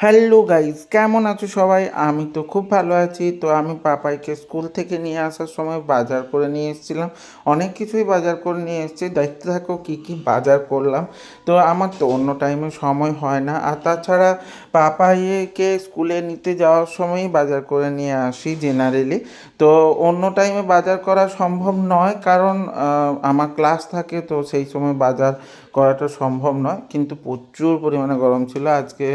Hello guys, কেমন আছো সবাই? আমি তো খুব ভালো আছি। তো আমি পাপাইকে স্কুল থেকে নিয়ে আসার সময় বাজার করে নিয়ে এসেছিলাম। অনেক কিছুই বাজার করে নিয়ে এসেছি। দেখতে থাকো কী কী বাজার করলাম। তো আমার তো অন্য টাইমে সময় হয় না। আর তাছাড়া পাপাইকে স্কুলে নিতে যাওয়ার সময়ই বাজার করে নিয়ে আসি জেনারেলি তো অন্য টাইমে বাজার করা সম্ভব নয়। কারণ আমার ক্লাস থাকে, তো সেই সময় বাজার করাটা সম্ভব নয়। কিন্তু প্রচুর পরিমাণে গরম ছিল। আজকে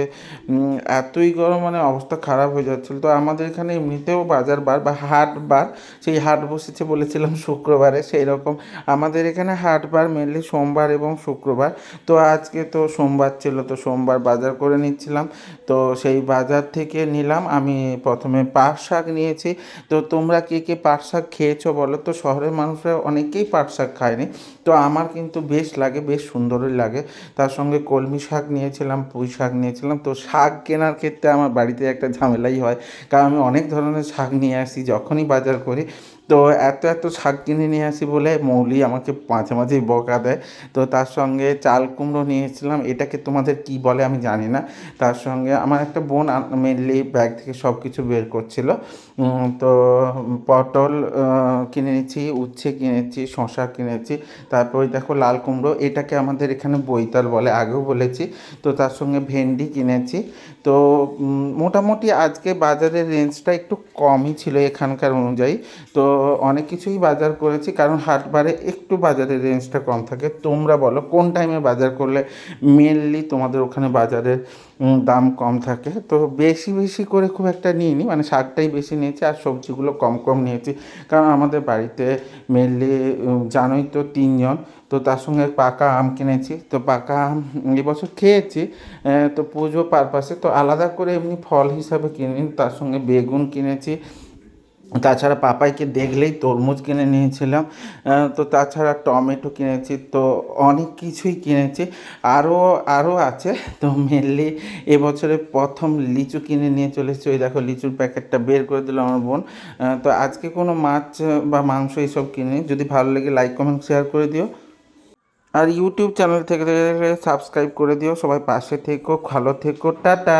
এতই গরম মানে অবস্থা খারাপ হয়ে যাচ্ছিল। তো আমাদের এখানে এমনিতেও বাজার বার বা হাট বার, সেই হাট বসেছে বলেছিলাম শুক্রবারে সেই রকম আমাদের এখানে হাট বার মেনলি সোমবার এবং শুক্রবার। তো আজকে তো সোমবার ছিল, তো সোমবার বাজার করে নিচ্ছিলাম। তো সেই বাজার থেকে নিলাম। আমি প্রথমে পাট শাক নিয়েছি। তো তোমরা কে কে পাট শাক খেয়েছো বলো? তো শহরের মানুষরা অনেকেই পাট শাক খায়নি। তো আমার কিন্তু বেশ লাগে, বেশ সুন্দরই লাগে। তার সঙ্গে কলমি শাক নিয়েছিলাম, পুঁই শাক নিয়েছিলাম। তো শাক কেনার ক্ষেত্রে আমার বাড়িতে একটা ঝামেলাই হয়। কারণ আমি অনেক ধরনের শাক নিয়ে আসি, যখনই বাজার করি তো এত এত শাক কিনে নিয়ে আসি বলে মৌলি আমাকে মাঝে মাঝেই বকা দেয়। তো তার সঙ্গে চাল কুমড়ো নিয়েছিলাম, এটাকে তোমাদের কি বলে আমি জানি না। তার সঙ্গে আমার একটা বোন মেনলি ব্যাগ থেকে সব কিছু বের করছিল। তো পটল কিনে নিয়েছি, উচ্ছে কিনেছি শশা কিনেছি তারপর দেখো লাল কুমড়ো, এটাকে আমাদের এখানে বৈতাল বলে আগেও বলেছি। তো তার সঙ্গে ভেন্ডি কিনেছি তো মোটামুটি আজকে বাজারের রেঞ্জটা একটু কমই ছিল এখানকার অনুযায়ী। তো অনেক কিছুই বাজার করেছি, কারণ হাটবারে একটু বাজারের রেঞ্জটা কম থাকে। তোমরা বলো, কোন টাইমে বাজার করলে মেনলি তোমাদের ওখানে বাজারের দাম কম থাকে? তো বেশি বেশি করে খুব একটা নিইনি মানে শাকটাই বেশি নিয়েছি আর সবজিগুলো কম কম নিয়েছি। কারণ আমাদের বাড়িতে মেনলি জানোই তো তিনজন, তো তার সঙ্গে পাকা আম কিনেছি। তো পাকা আম এবছর খেয়েছি তো পুজো পারপাসে তো আলাদা করে এমনি ফল হিসাবে কিনি তার সঙ্গে বেগুন কিনেছি তাছাড়া পাপাইকে দেখলেই তরমুজ কিনে নিয়েছিলাম তো তাছাড়া টমেটো কিনেছি, তো অনেক কিছুই কিনেছি। আরও আরও আছে, তো মেনলি এবছরে প্রথম লিচু কিনে নিয়ে চলেছি ওই দেখো লিচুর প্যাকেটটা বের করে দিল আমার বোন। তো আজকে কোনো মাছ বা মাংস এইসব কিনে যদি ভালো লাগে লাইক কমেন্ট শেয়ার করে দিও। আর ইউটিউব চ্যানেল থেকে সাবস্ক্রাইব করে দিও। সবাই পাশে থেকো, ভালো থেকো, টাটা।